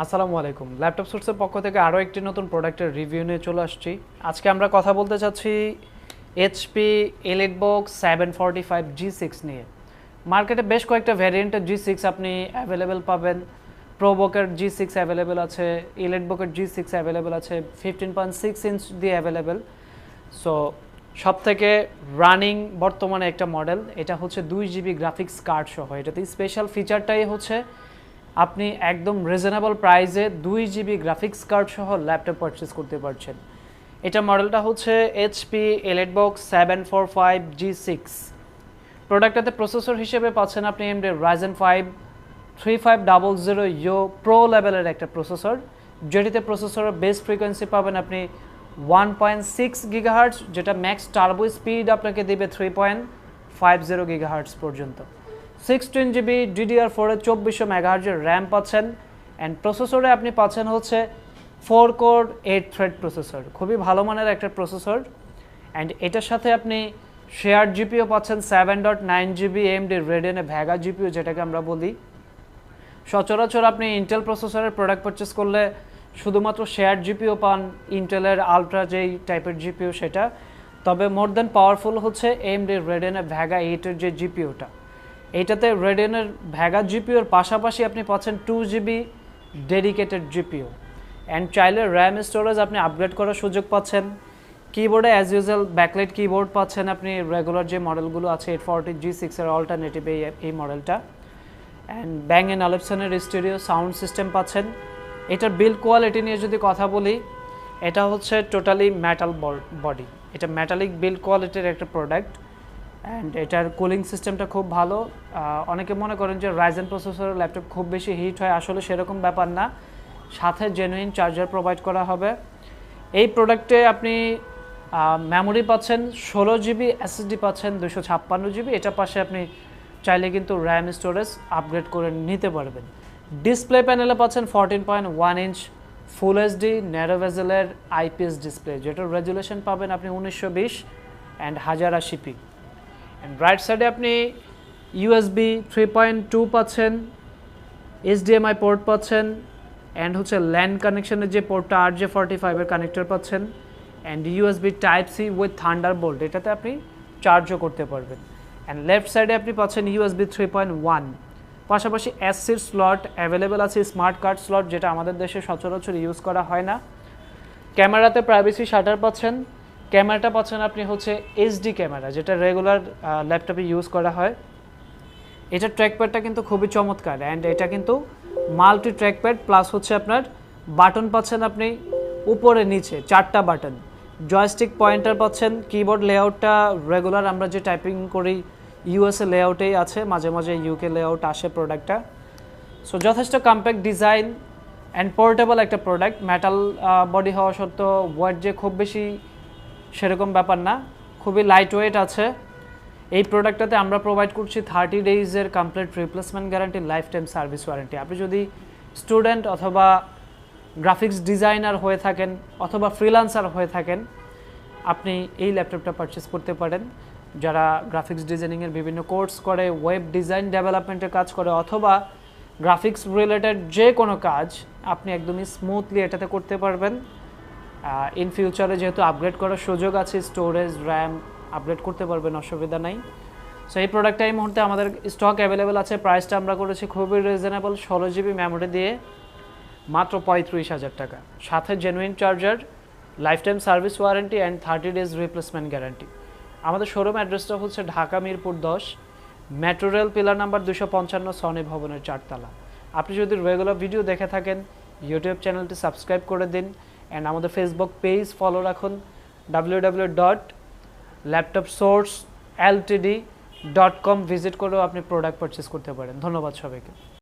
আসসালামু আলাইকুম। ল্যাপটপ সোর্সের পক্ষ থেকে আরও একটি নতুন প্রোডাক্টের রিভিউ নিয়ে চলে আসছি। আজকে আমরা কথা বলতে চাচ্ছি HP EliteBook seven forty five G six নিয়ে। মার্কেটে বেশ কয়েকটা ভ্যারিয়েন্টের জি সিক্স আপনি অ্যাভেলেবেল পাবেন। প্রোবকের জি সিক্স অ্যাভেলেবেল আছে ইলেট বকের জি সিক্স অ্যাভেলেবেল আছে ফিফটিন পয়েন্ট সিক্স ইঞ্চ দিয়ে অ্যাভেলেবেল সো সব থেকে রানিং বর্তমানে একটা মডেল এটা হচ্ছে দুই জিবি গ্রাফিক্স কার্ড সহ। এটাতে স্পেশাল ফিচারটাই হচ্ছে আপনি একদম রিজনেবল প্রাইসে দুই জিবি গ্রাফিক্স কার্ড সহ ল্যাপটপ পারচেস করতে পারছেন। এটা মডেলটা হচ্ছে HP elite book seven four five G six প্রোডাক্টটাতে processor হিসেবে পাচ্ছেন আপনি AMD Ryzen five three five double zero U pro লেভেলের একটা প্রসেসর যেটিতে প্রসেসরের বেস ফ্রিকোয়েন্সি পাবেন আপনি ওয়ান পয়েন্ট সিক্স গিগাহার্টস যেটা ম্যাক্স টার্বো স্পিড আপনাকে দেবে three point five zero gigahertz পর্যন্ত। সিক্সটিন জিবি ডিডিআর ফোরের চব্বিশশো মেগাহার্জের র্যাম পাচ্ছেন। অ্যান্ড প্রসেসরে আপনি পাচ্ছেন হচ্ছে four core eight thread processor খুবই ভালো মানের একটা প্রসেসর অ্যান্ড এটার সাথে আপনি শেয়ার জিপিও পাচ্ছেন seven dot nine GB AMD Radeon Vega GPU যেটাকে আমরা বলি। সচরাচর আপনি ইন্টেল প্রসেসরের প্রোডাক্ট পারচেস করলে শুধুমাত্র শেয়ার জিপিও পান ইন্টেলের আলট্রা যেই টাইপের জিপিও সেটা। তবে মোর দেন পাওয়ারফুল হচ্ছে এমডি রেডেনের ভ্যাগা এইটের যে জিপিওটা এইটাতে রেডেনের ভ্যাগা জিপিওর পাশাপাশি আপনি পাচ্ছেন two GB dedicated GPU and চাইলে র্যাম স্টোরেজ আপনি আপগ্রেড করার সুযোগ পাচ্ছেন। কিবোর্ডে অ্যাজ ইউজুয়াল ব্যাকলাইট কিবোর্ড পাচ্ছেন আপনি। রেগুলার যে মডেলগুলো আছে এইট ফর্টি জি সিক্সের অল্টারনেটিভ এই এই মডেলটা অ্যান্ড ব্যাং অ্যান্ড অলেপসনের স্টুডিও সাউন্ড সিস্টেম পাচ্ছেন। এটার বিল্ড কোয়ালিটি নিয়ে যদি কথা বলি, এটা হচ্ছে টোটালি মেটাল বডি এটা মেটালিক বিল্ড কোয়ালিটির একটা প্রোডাক্ট অ্যান্ড এটার কুলিং সিস্টেমটা খুব ভালো। অনেকে মনে করেন যে রাইজেন প্রসেসরের ল্যাপটপ খুব বেশি হিট হয়, আসলে সেরকম ব্যাপার না। সাথে জেনুইন চার্জার প্রোভাইড করা হবে। এই প্রোডাক্টে আপনি মেমোরি পাচ্ছেন, ষোলো জিবি এসএসডি পাচ্ছেন দুশো ছাপ্পান্ন জিবি এটা পাশে আপনি চাইলে কিন্তু র্যাম স্টোরেজ আপগ্রেড করে নিতে পারবেন। ডিসপ্লে প্যানেলে পাচ্ছেন fourteen point one inch full HD narrow ভেজেলের IPS display যেটার রেজুলেশন পাবেন আপনি উনিশশো বিশ অ্যান্ড হাজার আশি পি অ্যান্ড রাইট সাইডে আপনি ইউএসবি থ্রি পয়েন্ট টু পাচ্ছেন এইচডিএমআই পোর্ট পাচ্ছেন অ্যান্ড হচ্ছে ল্যান্ড কানেকশনের যে পোর্টটা আর জে ফর্টি ফাইভের কানেক্টর পাচ্ছেন and USB type C with Thunderbolt এটাতে আপনি চার্জও করতে পারবেন। অ্যান্ড লেফট সাইডে আপনি পাচ্ছেন ইউএসবি থ্রি পয়েন্ট ওয়ান পাশাপাশি এসসির স্লট অ্যাভেলেবেল আছে স্মার্ট কার্ড স্লট যেটা আমাদের দেশে সচরাচর ইউজ করা হয় না। ক্যামেরাতে প্রাইভেসি শাটার পাচ্ছেন ক্যামেরাটা পাচ্ছেন আপনি হচ্ছে এইচডি ক্যামেরা, যেটা রেগুলার ল্যাপটপে ইউজ করা হয়। এটার ট্র্যাকপ্যাডটা কিন্তু খুবই চমৎকার অ্যান্ড এটা কিন্তু মাল্টি ট্র্যাকপ্যাড প্লাস হচ্ছে আপনার বাটন পাচ্ছেন আপনি উপরে নিচে, চারটা বাটন জয়স্টিক পয়েন্টার পাচ্ছেন কিবোর্ড লেআউটটা রেগুলার আমরা যে টাইপিং করি ইউএসএ লেআউটেই আছে, মাঝে মাঝে ইউকে লেআউট আসে প্রোডাক্টটা সো যথেষ্ট কম্প্যাক্ট ডিজাইন অ্যান্ড পোর্টেবল একটা প্রোডাক্ট মেটাল বডি হওয়া সত্ত্বেও ওয়েট যে খুব বেশি সেরকম ব্যাপার না। খুবই লাইট ওয়েট আছে। এই প্রোডাক্টটাতে আমরা প্রোভাইড করছি thirty ডেইজের complete replacement guarantee life time service warranty আপনি যদি স্টুডেন্ট অথবা গ্রাফিক্স ডিজাইনার হয়ে থাকেন অথবা ফ্রিলান্সার হয়ে থাকেন, আপনি এই ল্যাপটপটা পারচেস করতে পারেন। যারা গ্রাফিক্স ডিজাইনিংয়ের বিভিন্ন কোর্স করে ওয়েব ডিজাইন ডেভেলপমেন্টের কাজ করে, অথবা গ্রাফিক্স রিলেটেড যে কোনো কাজ, আপনি একদমই স্মুথলি এটাতে করতে পারবেন। ইন ফিউচারে যেহেতু আপগ্রেড করার সুযোগ আছে স্টোরেজ র্যাম আপগ্রেড করতে পারবেন, অসুবিধা নাই। সো এই প্রোডাক্টটা এই মুহূর্তে আমাদের স্টক অ্যাভেলেবেল আছে। প্রাইসটা আমরা করেছি খুবই রিজনেবল ষোলো জিবি মেমোরি দিয়ে মাত্র পঁয়ত্রিশ হাজার টাকা। সাথে genuine charger life time service warranty and thirty days replacement guarantee আমাদের শোরুম অ্যাড্রেসটা হচ্ছে ঢাকা মিরপুর দশ মেট্রো রেল পিলার নাম্বার দুশো পঞ্চান্ন সনি ভবনের চারতলা। আপনি যদি রেগুলার ভিডিও দেখে থাকেন ইউটিউব চ্যানেলটি সাবস্ক্রাইব করে দিন। অ্যান্ড আমাদের ফেসবুক পেজ ফলো রাখুন W W dot laptop source LTD dot com visit করেও আপনি প্রোডাক্ট পারচেস করতে পারেন। ধন্যবাদ সবাইকে।